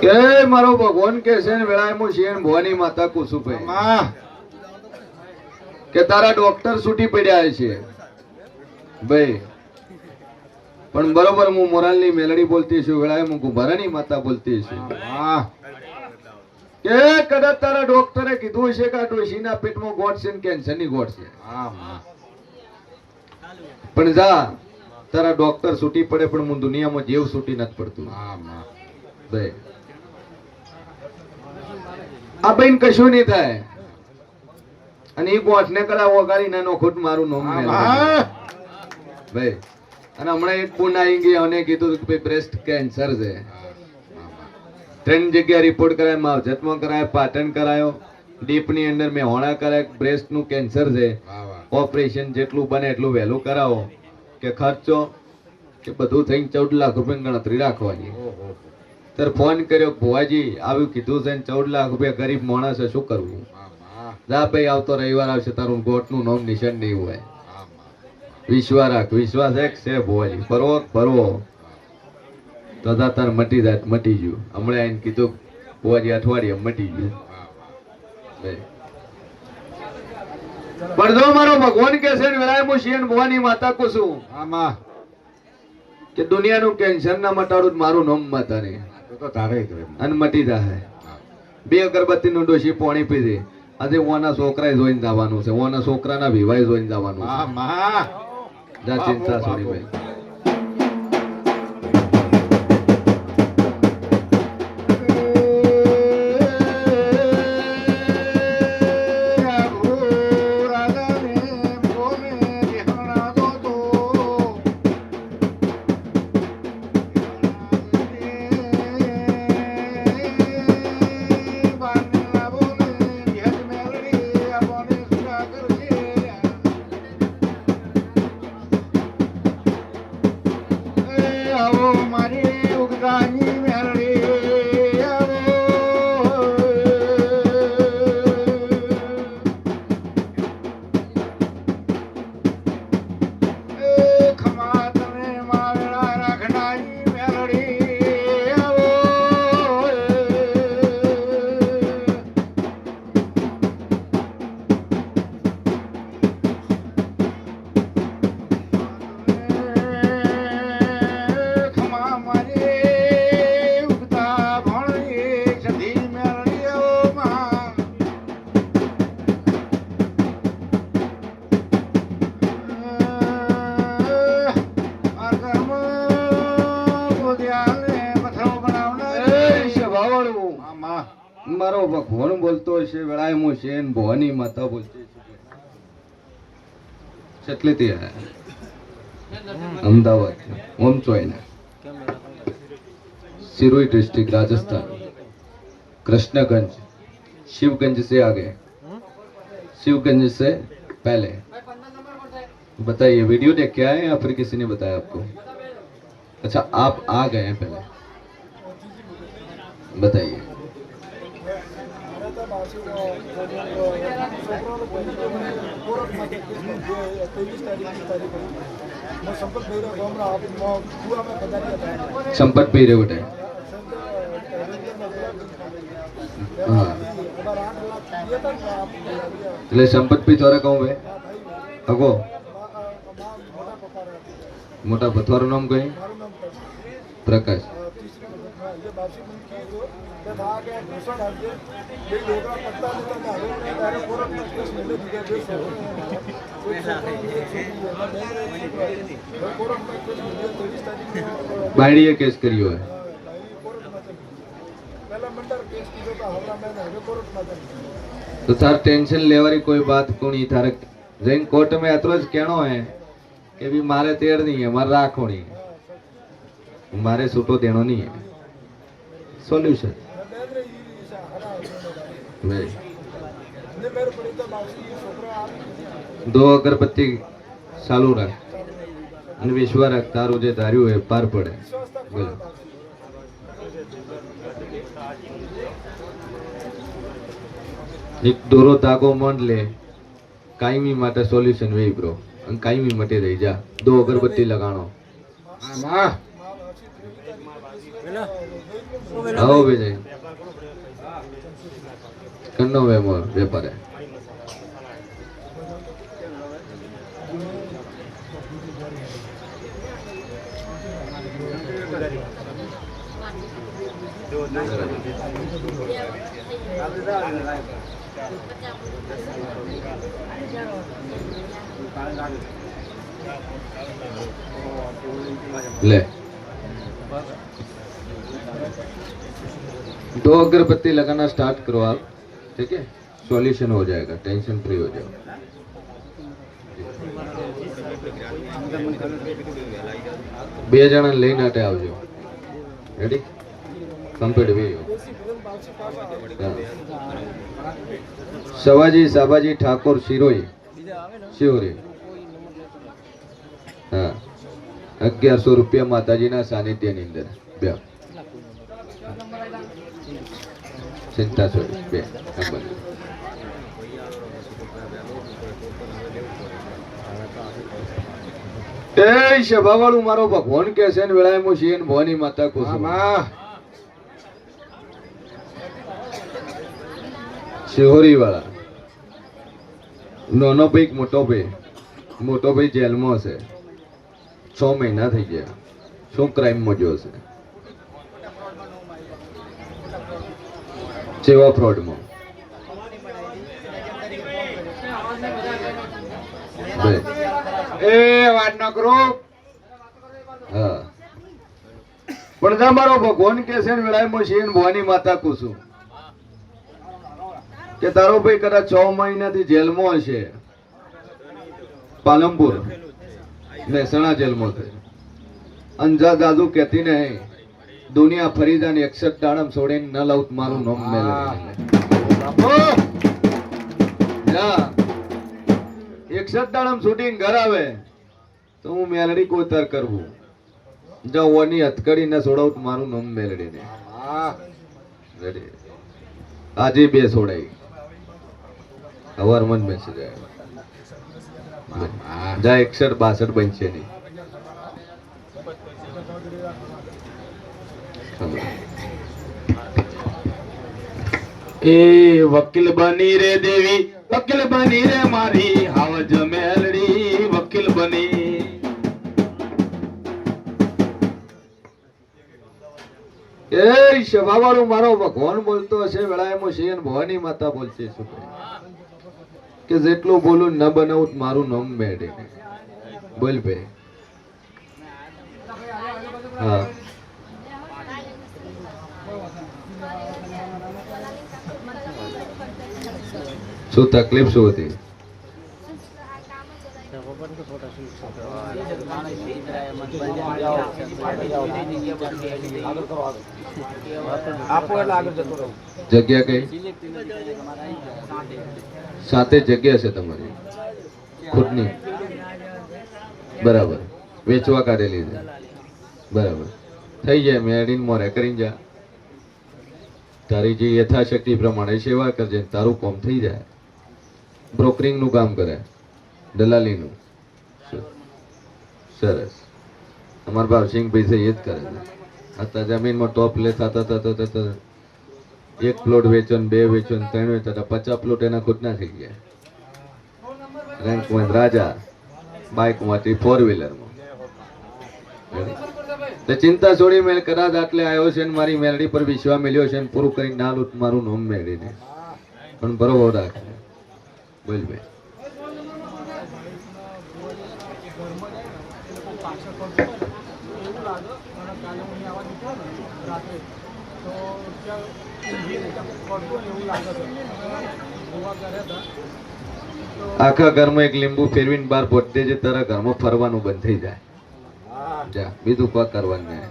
કે મારો ભગવાન કે છે ને વેળાએ હું શેણ ભવાની માતા કુસુભાઈ કે તારા ડોક્ટર છૂટી પડ્યા છે. ભાઈ પણ બરોબર હું મોરાલની મેલડી બોલતી છું વેળાએ હું ગુભારાની માતા બોલતી છું. માં. કે કદાચ તારા ડોક્ટરે કીધું છે કે આ ડોશીના પેટમાં ગોઠ છે ને કેન્સરની ગોઠ છે. પણ જા તારા ડોક્ટર છૂટી પડે પણ હું દુનિયામાં જીવ છૂટી નથી પડતું. આ બેન કશું નહીં થાય. અને એ ગોઠને કદાચ ઓગાળી નાનો ખોટ મારું નોમ ભાઈ અને હમણાં એક ફોન આવી ગઈ અને કીધું કે ભાઈ બ્રેસ્ટ કેન્સર છે. ત્રણ જગ્યા રિપોર્ટ કરાય માવજતમાં કરાય પાટણ કરાયો. ડીપની અંદર મેં હોણા કરાય બ્રેસ્ટનું કેન્સર છે. ઓપરેશન જેટલું બને એટલું વહેલું કરાવો. કે ખર્ચો કે બધું થઈને ચૌદ લાખ રૂપિયાની ગણતરી રાખવાની. ત્યારે ફોન કર્યો, ભુવાજી, આવ્યું કીધું છે ચૌદ લાખ રૂપિયા ગરીબ માણસે શું કરવું? જા ભાઈ, આવતો રવિવાર આવશે, તારું ગોટનું નામ નિશાન નહીં હોય. વિશ્વા રાખ, વિશ્વાસ એક છે ભુવાજી. ફરવો ફરવો. તો તાર મટી જાય મટી ગયું. હમણાં એને કીધું, ભુવાજી, અઠવાડિયે મટી ગયું. જો મારો ભગવાન કે છે ને વેલાય હું શિયન ભવાની માતા કુસું આમાં. કે દુનિયાનું ટેન્શન ના મટાડું મારું નોમ માતા ને તો તારે અને મટી જાય હા. બે અગરબત્તી નું ડોશી પોણી પીધી. આજે ઓના છોકરાએ જોઈને જવાનું છે. ઓના છોકરાના વિવાહ જોઈને જવાનું છે. જા ચિંતા છોડી ભાઈ મારો ભગવાન બોલતો હશે વેળાએ હું છે ને ભવાની માતા બોલતી છે કેટલી અમદાવાદ ઓમ ચોયના सिरोही डिस्ट्रिक्ट राजस्थान कृष्णगंज शिवगंज से आगे शिवगंज से पहले बताइए वीडियो देख के आए या फिर किसी ने बताया आपको अच्छा आप आ गए हैं पहले बताइए संपत पी रहे उठे हाँ એટલે સંપત પી તારે કહું ભાઈ અગો મોટા પથવારું નામ કઈ પ્રકાશ બાયડીએ કેસ કર્યો હોય. તો તાર ટેન્શન લેવાની કોઈ બાત કોની? તારે જઈને કોર્ટ में એટલો જ કહેણો હે કે ભી મારે તેડ નહીં હે મારે રાખોણી મારે છૂટો દેણો નહીં હે. સોલ્યુશન દો અગરબત્તી ચાલુ રાખ અને વિશ્વા રાખ તારું જે ધાર્યું એ પાર પડે બોલો એક દોરો તાગો મંડ લે કાયમી માટે સોલ્યુશન વેઈ બ્રો અને કાયમી મટી રહી જા દો અગરબત્તી લગાણો આમાં આવો વિજય. કન્નો વેમોર વેપારે. ले दो अगरबत्ती लगाना स्टार्ट करो आप ठीक है सॉल्यूशन हो जाएगा टेंशन फ्री हो जाओ બે જણા લઈને આટે આવજો રેડી કમ્પ્લીટ બે સવાજી સાબાજી ઠાકોર શિરોઈ શિવરી હા અગિયારસો રૂપિયા માતાજીના સાનિધ્યની અંદર બે ચિંતા છોડી બે નંબર. એ સભાવાળું મારો ભગવાન કે છે ને વેળાએ છીએ ને ભવાની માતા કુસુમ શિહોરી વાળા નાનો ભાઈ મોટો ભાઈ? મોટો ભાઈ જેલમાં હશે. છ મહિના થઈ ગયા. શું ક્રાઇમમાં જો સેવા ફ્રોડમાં. એ વાતનો ગ્રુપ હા. પણ તમારો ભગવાન કે છે વેળાએ છીએ ને ભવાની માતા કુસુમ કે તારો ભાઈ કદાચ છ મહિનાથી જેલમાં હશે. પાલનપુર. મહેસાણા જેલમાં થઈ અંજા દાદુ કહેતી નહીં. દુનિયા ફરી જાને એકસઠ દાડમ છોડીને ન લાવું મારું નામ મેલે. એકસઠ દાડમ છૂટીને ઘર આવે તો હું મેલડી કોતર કરવું. જો ઓની હથકડી ન છોડાવું મારું નામ મેલડી ને. આજે બે છોડાઈ. હવાર મન બેસી જાય. જા એકસઠ બાસઠ બનશે નહીં. એ વકીલ બની રે દેવી, વકીલ બની રે મારી હાવજ મેલડી વકીલ બની. એ સભાવાળું મારો ભગવાન બોલતો હશે વેળાએમાં છે અને ભવાની માતા બોલશે શું કે જેટલું બોલું ન બનાવું મારું નામ મેળે. બોલ ભાઈ. હા. શું તકલીફ શું હતી? જગ્યા કઈ? સાથે જગ્યા છે તમારી? ખુદની? બરાબર. વેચવા કાઢેલી છે. બરાબર. થઈ જાય મેળીને મોરે કરીને જા. તારી જે યથાશક્તિ પ્રમાણે સેવા કરજે તારું કોમ થઈ જાય. બ્રોકરિંગનું કામ કરે. દલાલીનું. સરસ. અમારા ભાવસિંહભાઈ છે, એ જ કરે છે. અત્યારે જમીનમાં ટોપ લે, થતા થતા થતા એક પ્લોટ વેચો ને બે વેચો ત્રણ વેચો, તો પચાસ પ્લોટ એના ખુદના થઈ ગયા. રેન્કમાં રાજા બાઇકમાંથી ફોર વ્હીલરમાં તો ચિંતા છોડી, મેં કદાચ આટલે આવ્યો છે ને મારી મેલડી પર વિશ્વા મેળ્યો છે ને પૂરું કરી ના લૂટ મારું નામ મેળીને પણ બરોબર રાખે બોલ આખા ઘરમાં એક લીંબુ ફેરવીને બાર પોતે જે તારા ઘરમાં ફરવાનું બંધ થઈ જાય. જા, બીજું કોઈ કરવાનું નહીં.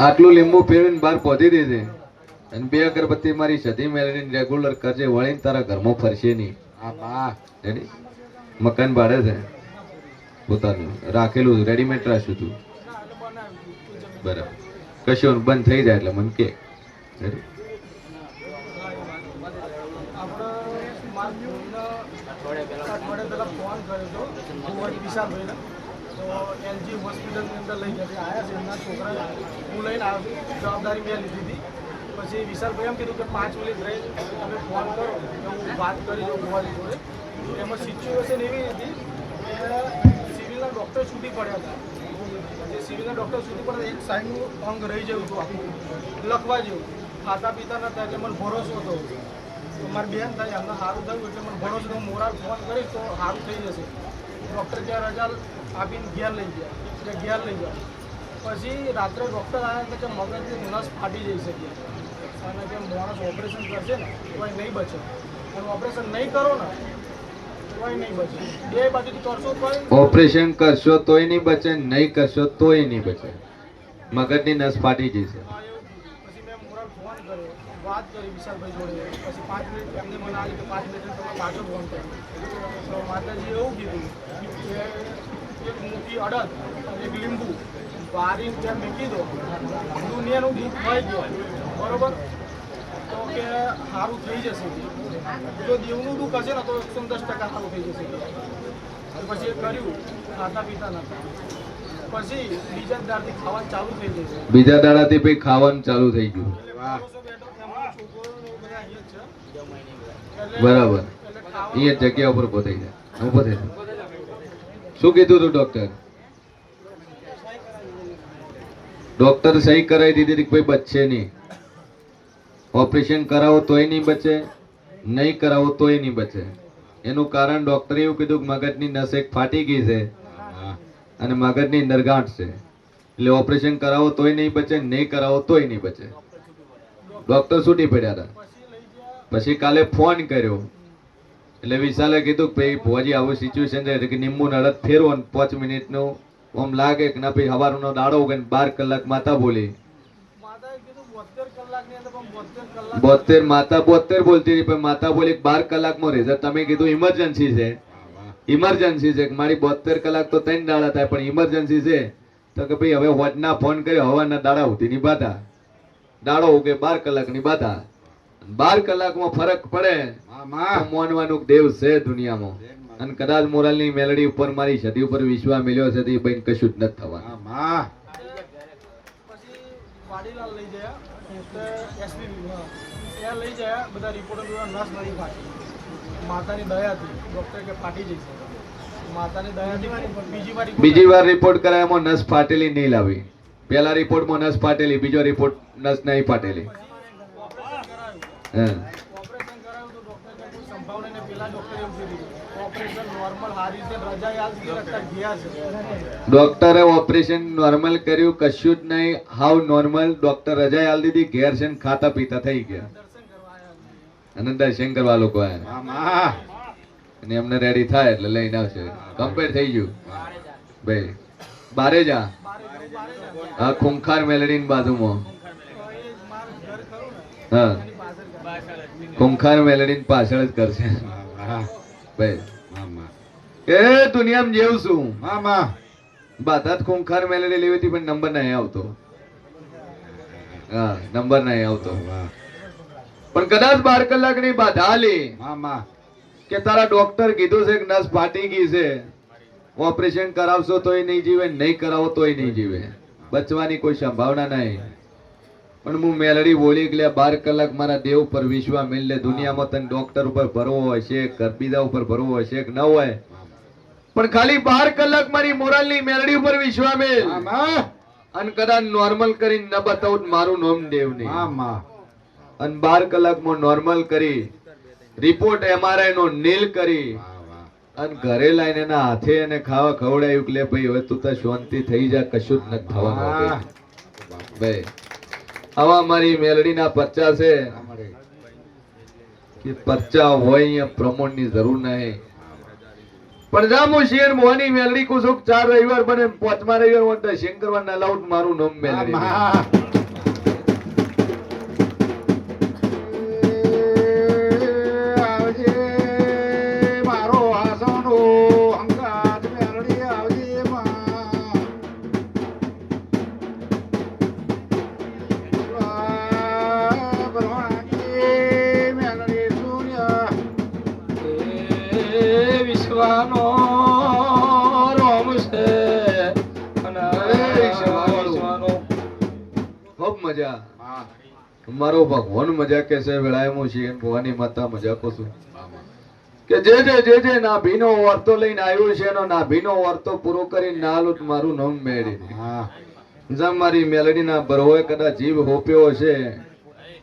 આટલું લીંબુ ફેરવીને બહાર પહોંચી દેજે અને બે અગરબત્તી મારી સધી મેળવીને રેગ્યુલર કરજે વળીને તારા ઘરમાં ફરશે નહીં. આમાં રેડી મકાન ભાડે છે. પોતાનું રાખેલું રેડીમેડ રાખ્યું તું બરાબર. કશું બંધ થઈ જાય એટલે મને કે. અઠવાડિયા પહેલાં ફોન કર્યો હતો એલજી હોસ્પિટલની અંદર લઈ ગયા આવ્યા છે. એમના છોકરાને હું લઈને જવાબદારી મેં લીધી હતી. પછી વિશાલભાઈ એમ કીધું કે પાંચ મિનિટ રહી. તમે ફોન કરો. તો હું વાત કરી દઉં મોબાઈલ જોડે. એમાં સિચ્યુએશન એવી હતી કે સિવિલના ડૉક્ટર છૂટી પડ્યા હતા. જે સિવિલના ડૉક્ટર છૂટી પડ્યા એક સાઈડનું અંગ રહી જવું હતું આખું. લખવા જેવું. ખાતા પીતા નતા એટલે મને ભરોસો હતો. મારી બેન થાય, એમને સારું થયું એટલે મને ભરોસો હું મોરાલ ફોન કરીશ તો સારું થઈ જશે. ડૉક્ટર ત્યાં રજા આપીને ઘેર લઈ ગયા. એટલે ઘેર લઈ ગયા. પછી રાત્રે ડૉક્ટર આવ્યા કે મગજની નસ ફાટી જઈ શકે. અને કે માણસ ઓપરેશન કરશે ને તો નહીં બચે. અને ઓપરેશન નહીં કરો ને ઓપરેશન કરશો તોય નહીં બચે. નહીં કરશો તોય નહીં બચે. મગજની નસ ફાટી જશે વાત કરી વિશાલભાઈ જોડે. પછી પાંચ મિનિટ એમને મને આવી કે પાંચ મિનિટ તમે પાછો ફોન કર્યો. માતાજી એવું કીધું કે એક મોટી અડદ એક લીંબુ. વારીને ત્યાં મૂકી દો. દુનિયાનું દુઃખ થઈ ગયું બરોબર? તો કે સારું થઈ જશે. જો દેવનું દુઃખ હશે ને તો એકસો દસ ટકા સારું થઈ જશે. પછી એ કર્યું. ખાતા પીતા નતા પછી બીજા દાડાથી ખાવાનું ચાલુ થઈ જશે બીજા દાડાથી પછી ખાવાનું ચાલુ થઈ ગયું. બરાબર. અહીંયા જગ્યા ઉપર થઈ જાય. હું થઈ જાય. શું કીધું હતું ડોક્ટર ડોક્ટર સહી કરાવી દીધી હતી કોઈ બચશે નહીં. ઓપરેશન કરાવો તોય નહીં બચે, નહીં કરાવો તોય નહીં બચે. એનું કારણ ડોક્ટરે એવું કીધું કે મગજની નસ એક ફાટી ગઈ છે અને મગજની અંદર છે. એટલે ઓપરેશન કરાવો તોય નહીં બચે, નહીં કરાવો તોય નહીં બચે. ડોક્ટર છૂટી પડ્યા હતા. પછી કાલે ફોન કર્યો. એટલે વિશાલે કીધું કે ભાઈ ભુવાજી આવું સિચ્યુએશન છે કે નિમ્બુ નડદ ફેરવો ને પાંચ મિનિટનું. આમ લાગે કે ના ભાઈ હવારનો દાડો ઉગે ને બાર કલાક માતા બોલી. બોતેર માતા બોતેર બોલતી હતી પણ માતા બોલી બાર કલાકમાં રિઝલ્ટ તમે કીધું ઇમરજન્સી છે. ઇમરજન્સી છે. કે મારી બોતેર કલાક તો ત્રણ દાડા થાય પણ ઇમરજન્સી છે. તો કે ભાઈ હવે હોજના ફોન કર્યો હવાના દાડા સુધીની બાધા દાડો ઉગે બાર કલાકની બાધા. બાર કલાકમાં ફરક પડે માનવાનું દેવ છે દુનિયામાં. અને કદાચ મોરાલની મેલડી ઉપર મારી સદી ઉપર વિશ્વા મેલ્યો છે તે ભાઈ કશું જ નથી થવાનું. પછી વાડીલાલ લઈ ગયા. એટલે એસપી ત્યાં લઈ ગયા બધા રિપોર્ટર જોયા નસ નથી ફાટી માતાની દયાથી ડૉક્ટર કે ફાટી જશે માતાની દયાથી બીજી વાર report બીજી વાર રિપોર્ટ કરાયામાં નસ ફાટેલી નહીં લાવી. પહેલા રિપોર્ટમાં નસ ફાટેલી બીજો રિપોર્ટ નસ નહીં ફાટેલી. ઓપરેશન કરાયું હા તો ડૉક્ટર કોઈ સંભાવના નહીં. પેલા ડૉક્ટરે એવું કીધું ઓપરેશન નોર્મલ હારી રીતે રજા યાદ રખતા ગયા છે. ડોક્ટરે ઓપરેશન નોર્મલ કર્યું કશું જ નહીં. હાવ નોર્મલ ડોક્ટર રજા આલ દીધી ઘેર છે ને ખાતા પીતા થઈ ગયા. આવ્યા અને દર્શન કરવા લોકો આયા. અને એમને રેડી થાય એટલે લઈને આવશે. કમ્પેર થઈ ગયું. ભાઈ બારે જા. હા ખૂંખાર મેલડીની બાજુમાં. હા. ખૂંખાર મેલડી પાછળ જ કરશે. એ દુનિયામાં જેવું છું. બાધા જ ખૂંખાર મેલડી લેવી હતી, પણ નંબર નહીં આવતો. હા, નંબર નહીં આવતો. પણ કદાચ બાર કલાકની બાધા આલી. કે તારા ડોક્ટર કીધું છે કે નસ ફાટી ગઈ છે. ઓપરેશન કરાવશો તોય નહીં જીવે, નહીં કરાવો તોય નહીં જીવે. બચવાની કોઈ સંભાવના નહીં. પણ હું મેલડી બોલી એટલે બાર કલાક મારા દેવ ઉપર વિશ્વા મેલ લે. દુનિયામાં તને ડોક્ટર ઉપર ભરવો હશે ગરબીદા ઉપર ભરવો હશે કે ન હોય. પણ ખાલી બાર કલાક મારી મોરાલની મેલડી ઉપર વિશ્વા મેલ. અને કદાચ નોર્મલ કરીને ન બતાવું મારું નોમ દેવ નહીં અને બાર કલાકમાં નોર્મલ કરી રિપોર્ટ એમઆરઆઈ નો નીલ કરી. અને ઘરે લઈને એના હાથે એને ખાવા ખવડાવ્યું કે લે ભાઈ હવે તું તો શાંતિ થઈ જા કશું જ નથી થવાનું. ભાઈ આવા મારી મેલડીના પરચા છે. કે પરચા હોય અહીંયા પ્રમોણની જરૂર નહીં. પણ જામુ શેર મોહની મેલડી કુસુક ચાર રવિવાર બને, પાંચમા રવિવાર દર્શન કરવા ના લાવું મારું નામ મેલડી મારો ભગવાન મજા કે છે વેળાયમો છે ભવાની માતા મજા કો છું. કે જે જે જે જે નાભીનો વર્તો લઈને આવ્યો છે એનો નાભીનો વર્તો પૂરો કરીને નાલું મારું નામ મેળી દે. હા. જેમ મારી મેલડીના બરોએ કદાચ જીવ હોપ્યો છે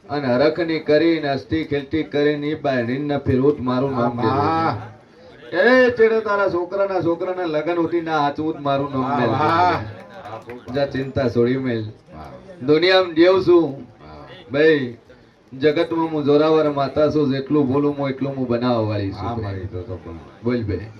અને હરખની કરીને અસ્થિ ખેલતી કરીને ઈ બાયડીને ફેરવું મારું નામ એ ચેડે તારા છોકરાના છોકરાના લગન હોતી ના હાચવું મારું નામ મેળ જા ચિંતા છોડી મેલ. દુનિયામાં દેવ છું. ભાઈ જગતમાં હું જોરાવર માતા છું જેટલું બોલું હું એટલું હું બનાવવા વાળી છું. મારી તો બોલ વાઈફ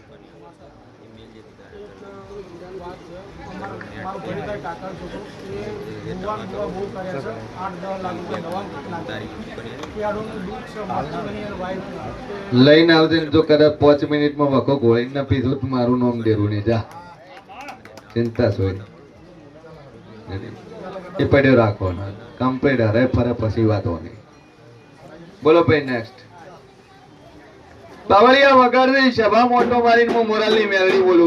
લઈને આવજે ને જો કદાચ પાંચ મિનિટમાં વખો ગોળી ના પીધું તો મારું નામ ડેરું નહીં જા. ચિંતા સોય એ પડ્યો રાખવાનો. કમ્પ્લીટ હરે ફરે પછી વાતોની. બોલો ભાઈ નેક્સ્ટ બાવળિયા વગાડી સભા મોટો મારીને હું મોરાલની મેળવી બોલું